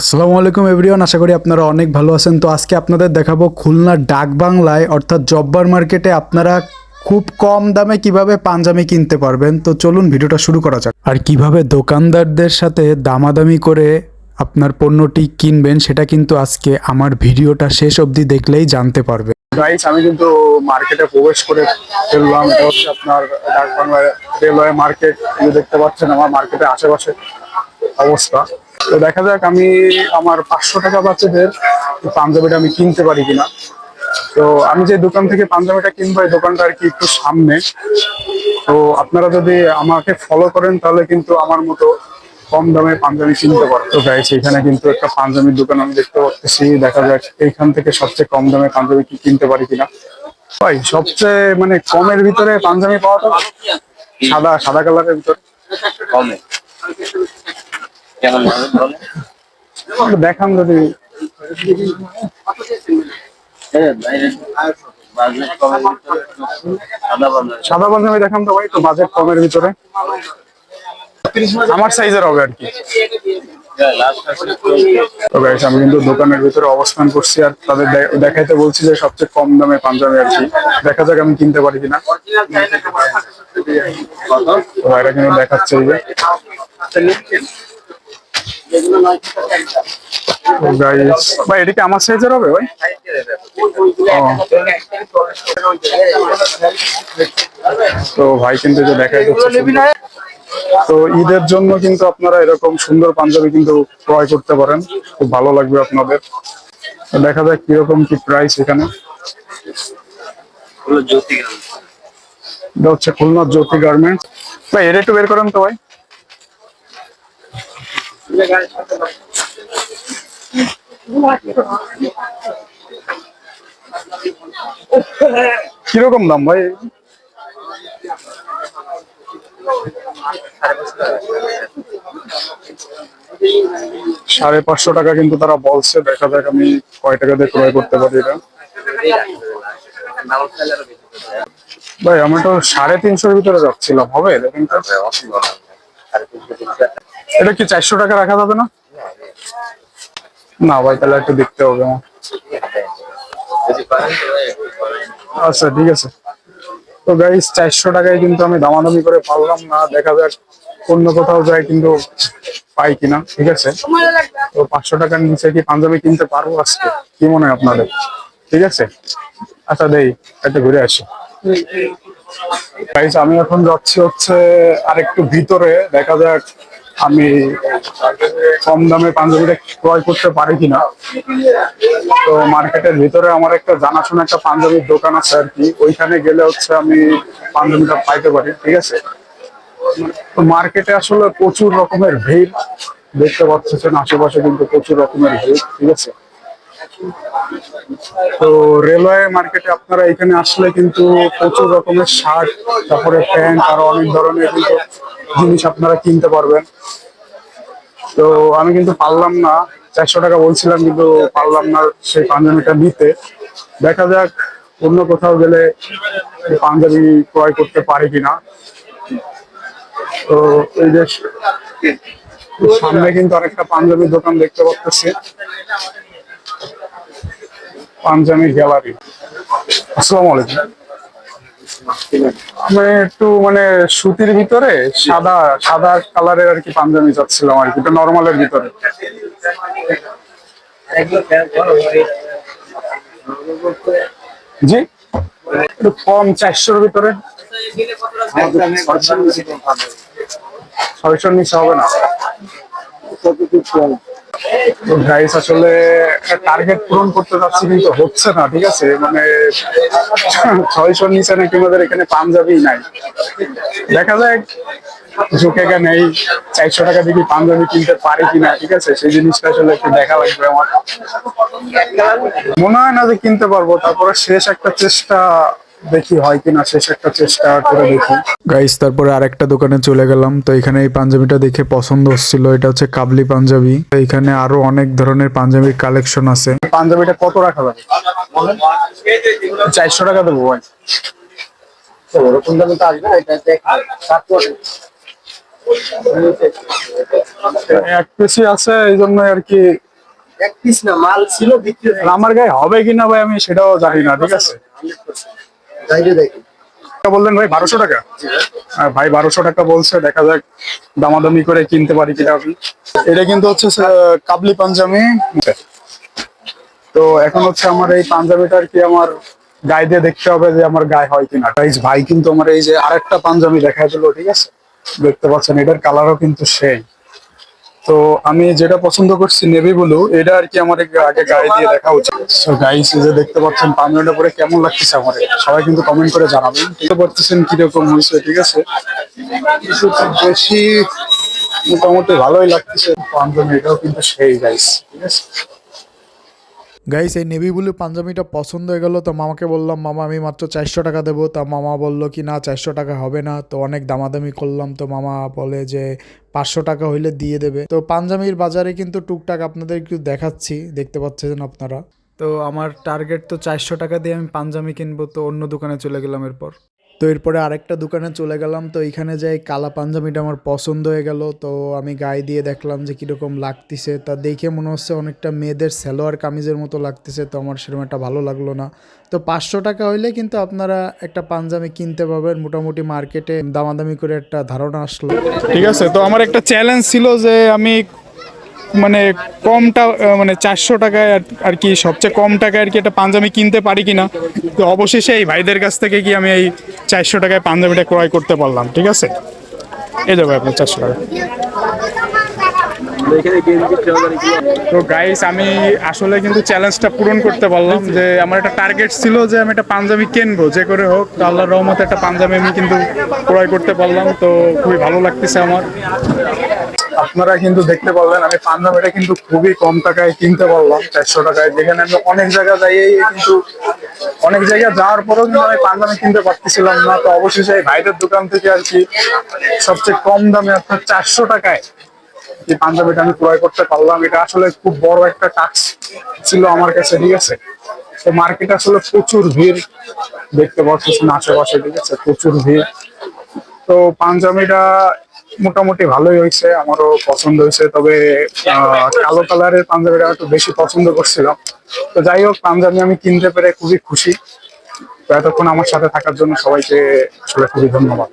আসসালামু আলাইকুম এভরিওয়ান, আশা করি আপনারা অনেক ভালো আছেন। তো আজকে আপনাদের দেখাবো খুলনা ডাক বাংলায়, অর্থাৎ জব্বার মার্কেটে আপনারা খুব কম দামে কীভাবে পাঞ্জাবি কিনতে পারবেন। তো চলুন ভিডিওটা শুরু করা যাক। আর কীভাবে দোকানদারদের সাথে দামাদামি করে আপনার পণ্যটি কিনবেন, সেটা কিন্তু আজকে আমার ভিডিওটা শেষ অবধি দেখলেই জানতে পারবে। গাইস আমি কিন্তু মার্কেটে প্রবেশ করে ফেললাম আপনার ডাকবাংলা রেলওয়ে মার্কেট দেখতে পাচ্ছেন আমার মার্কেটের আশেপাশে অবস্থা। তো দেখা যাক, আমি আমার পাঁচশো টাকা বাচ্চাদের পাঞ্জাবিটা আমি কিনতে পারি কিনা। তো আমি যে দোকান থেকে পাঞ্জাবিটা কিনবো, এই দোকানটা আর কি একটু সামনে। তো আপনারা যদি আমাকে ফলো করেন, তাহলে কিন্তু আমার মতো কম দামে পাঞ্জাবি কিনতে পারো তো গাইস এখানে কিন্তু একটা পাঞ্জাবির দোকান আমি দেখতে পাচ্ছি। দেখা যাক, এইখান থেকে সবচেয়ে কম দামে পাঞ্জাবি কি কিনতে পারি কিনা। ভাই, সবচেয়ে মানে কমের ভিতরে পাঞ্জাবি পাওয়া যাবে সাদা সাদা কালারের ভিতরে। কমে। কেমন যদি। সাদা পাঞ্জাবি দেখান তো ভাই তো বাজেট কমের ভিতরে। আমার সাইজের হবে আর কি। লাস্ট তো গাইস আমি কিন্তু দোকানের ভিতরে অবস্থান করছি আর তাদের দেখাইতে বলছি যে সবচেয়ে কম দামে পাঞ্জাবি আর কি। দেখা যাক আমি কিনতে পারি কিনা। তো ভাইরা কিন্তু দেখাচ্ছে এই যে। গাইস ভাই, এটা কি আমার সাইজের হবে, ভাই? তো ভাই কিন্তু যে তো ঈদের জন্য কিন্তু আপনারা এরকম সুন্দর পাঞ্জাবি কিন্তু ক্রয় করতে পারেন। খুব ভালো লাগবে আপনাদের। দেখা যাক কীরকম কি প্রাইস এখানে। এটা হচ্ছে খুলনার জ্যোতি গার্মেন্টস ভাই এটা একটু বের করেন তো ভাই। কীরকম দাম ভাই? সাড়ে পাঁচশো টাকা কিন্তু তারা বলছে। দেখা যাক আমি কয় টাকা দিয়ে ক্রয় করতে পারি এটা। ভাই, আমি তো সাড়ে তিনশোর ভিতরে যাচ্ছিলাম। হবে দেখেন এটা কি চারশো টাকা রাখা যাবে না? না ভাই, তাহলে একটু দেখতে হবে একটু। আচ্ছা ঠিক আছে। তো গাইস চারশো টাকায় কিন্তু আমি দামাদামি করে পারলাম না, দেখা যাক অন্য কোথাও যাই কিন্তু পাই কিনা, ঠিক আছে? তো পাঁচশো টাকার নিচে কি পাঞ্জাবি কিনতে পারব আজকে? কি মনে হয় আপনাদের? ঠিক আছে? আচ্ছা দেই, একটা ঘুরে আসি। আমি এখন যাচ্ছি হচ্ছে আরেকটু ভিতরে, দেখা যাক আমি কম দামে পাঞ্জাবিটা ক্রয় করতে পারি কিনা। তো মার্কেটের ভিতরে আমার একটা জানাশোনা, একটা পাঞ্জাবির দোকান আছে আর কি। ওইখানে গেলে হচ্ছে আমি পাঞ্জাবিটা পাইতে পারি, ঠিক আছে? তো মার্কেটে আসলে প্রচুর রকমের ভিড় দেখতে পাচ্ছেন, আশেপাশে কিন্তু প্রচুর রকমের ভিড়, ঠিক আছে? তো রেলওয়ে মার্কেটে আপনারা এখানে আসলে কিন্তু প্রচুর রকমের শার্ট, তারপরে প্যান্ট, আরও অনেক ধরনের কিন্তু জিনিস আপনারা কিনতে পারবেন। তো আমি কিন্তু পারলাম না, চারশো টাকা বলছিলাম কিন্তু পারলাম না সেই পাঞ্জাবিটা নিতে। দেখা যাক অন্য কোথাও গেলে পাঞ্জাবি ক্রয় করতে পারি কিনা। তো এই যে সামনে কিন্তু আরেকটা পাঞ্জাবির দোকান দেখতে পাচ্ছি। পাঞ্জাবি গ্যালারি আসসালামু আলাইকুম। আমি একটু মানে সুতির ভিতরে সাদা সাদা কালারের আর কি পাঞ্জাবি চাচ্ছিলাম আর কি নর্মালের ভিতরে। জি? একটু কম চারশোর ভিতরে। ছয়শোর নিচে হবে না। তো গাইস আসলে টার্গেট পূরণ করতে যাচ্ছি কিন্তু হচ্ছে না, ঠিক আছে? মানে ছয়শোর নিচে নাকি আমাদের এখানে পাঞ্জাবি নাই। দেখা যাক, ঝুঁকে গে নেই, চারশো টাকা দিয়ে পাঞ্জাবি কিনতে পারি কিনা, ঠিক আছে? সেই জিনিসটা আসলে একটু দেখা লাগবে আমার। মনে হয় না যে কিনতে পারব, তারপরে শেষ একটা চেষ্টা দেখি হয় কিনা শেষ একটা চেষ্টা করে দেখি। গাইস তারপরে আরেকটা দোকানে চলে গেলাম। তো এখানে এই পাঞ্জাবিটা দেখে পছন্দ হচ্ছিল। এটা হচ্ছে কাবলি পাঞ্জাবি। তো এখানে আরও অনেক ধরনের পাঞ্জাবির কালেকশন আছে। পাঞ্জাবিটা কত রাখা যাবে? চারশো টাকা দেবো ভাই। ওরকম দামে তো আসবে না এটা এক পিসি আছে এই জন্য আর কি। এক পিস না মাল ছিল বিক্রি আমার গায়ে হবে কিনা ভাই আমি সেটাও জানি না ঠিক আছে? বললেন ভাই, বারোশো টাকা? ভাই, বারোশো টাকা বলছে, দেখা যাক দামাদামি করে কিনতে পারি কিনা। আমি এটা কিন্তু হচ্ছে কাবলি পাঞ্জাবি। তো এখন হচ্ছে আমার এই পাঞ্জাবিটা আর কি আমার গায়ে দিয়ে দেখতে হবে যে আমার গায়ে হয় কিনা। গাইজ ভাই কিন্তু আমার এই যে আরেকটা পাঞ্জাবি দেখা দিল, ঠিক আছে? দেখতে পাচ্ছেন, এটার কালারও কিন্তু সেই তো আমি যেটা পছন্দ করছি নেভি ব্লু, এটা আর কি আমার আগে গায়ে দিয়ে দেখা উচিত। সো গাইস যে দেখতে পাচ্ছেন পাঞ্জাবিটা পরে কেমন লাগতেছে আমার? সবাই কিন্তু কমেন্ট করে জানাবেন। বুঝতে পারতেছেন কীরকম হয়েছে, ঠিক আছে? বেশি মোটামুটি ভালোই লাগতেছে। পাঞ্জাবি এটাও কিন্তু সেই গাইস ঠিক আছে? গাইস এই নেভি ব্লু পাঞ্জাবিটা পছন্দ হয়ে গেলো, তো মামাকে বললাম, মামা, আমি মাত্র চারশো টাকা দেবো। তা মামা বলল, কি না, চারশো টাকা হবে না। তো অনেক দামাদামি করলাম, তো মামা বলে যে পাঁচশো টাকা হইলে দিয়ে দেবে। তো পাঞ্জাবির বাজারে কিন্তু টুকটাক আপনাদের একটু দেখাচ্ছি, দেখতে পাচ্ছেন আপনারা। তো আমার টার্গেট তো চারশো টাকা দিয়ে আমি পাঞ্জাবি কিনবো, তো অন্য দোকানে চলে গেলাম এরপর। তো এরপরে আরেকটা দোকানে চলে গেলাম, তো এখানে যাই কালা পাঞ্জাবিটা আমার পছন্দ হয়ে গেল, তো আমি গায়ে দিয়ে দেখলাম যে কীরকম লাগতেছে। তা দেখে মনে হচ্ছে অনেকটা মেয়েদের সালোয়ার কামিজের মতো লাগতেছে, তো আমার সেরকম একটা ভালো লাগল না। তো পাঁচশো টাকা হইলে কিন্তু আপনারা একটা পাঞ্জাবি কিনতে পাবেন মোটামুটি মার্কেটে দামাদামি করে একটা ধারণা আসলো। ঠিক আছে, তো আমার একটা চ্যালেঞ্জ ছিল যে আমি মানে কমটা মানে চারশো টাকায় আর- কি, সবচেয়ে কম টাকায় আর কি একটা পাঞ্জাবি কিনতে পারি কিনা, তো অবশেষে এই ভাইদের কাছ থেকে কি আমি এই চারশো টাকায় পাঞ্জাবিটা ক্রয় করতে পারলাম, ঠিক আছে? এই যাবে আপনার চারশো টাকা। তো গাইস আমি আসলে কিন্তু চ্যালেঞ্জটা পূরণ করতে পারলাম যে আমার একটা টার্গেট ছিল যে আমি একটা পাঞ্জাবি কিনবো, যে করে হোক, তো আল্লাহর রহমতে একটা পাঞ্জাবি আমি কিন্তু ক্রয় করতে পারলাম, তো খুবই ভালো লাগতেছে আমার। আপনারা কিন্তু দেখতে পারলেন, আমি পাঞ্জাবিটা কিন্তু খুবই কম টাকায় কিনতে পারলাম, চারশো টাকায়। যেখানে আমি অনেক জায়গা যাই কিন্তু অনেক জায়গা যাওয়ার পরেও কিন্তু আমি পাঞ্জাবি কিনতে পারতেছিলাম না। তো অবশেষে এই ভাইদের দোকান থেকে আর কি সবচেয়ে কম দামে অর্থাৎ চারশো টাকায় এই পাঞ্জাবিটা আমি ক্রয় করতে পারলাম। এটা আসলে খুব বড় একটা টাস্ক ছিল আমার কাছে, ঠিক আছে? তো মার্কেটে আসলে প্রচুর ভিড় দেখতে পাচ্ছেন আশেপাশে, ঠিক আছে? প্রচুর ভিড়। তো পাঞ্জাবিটা মোটামুটি ভালোই হয়েছে, আমারও পছন্দ হয়েছে, তবে কালো কালারের পাঞ্জাবিটা একটু বেশি পছন্দ করছিলাম। তো যাই হোক, পাঞ্জাবি আমি কিনতে পেরে খুবই খুশি। তো এতক্ষণ আমার সাথে থাকার জন্য সবাইকে আসলে খুবই ধন্যবাদ।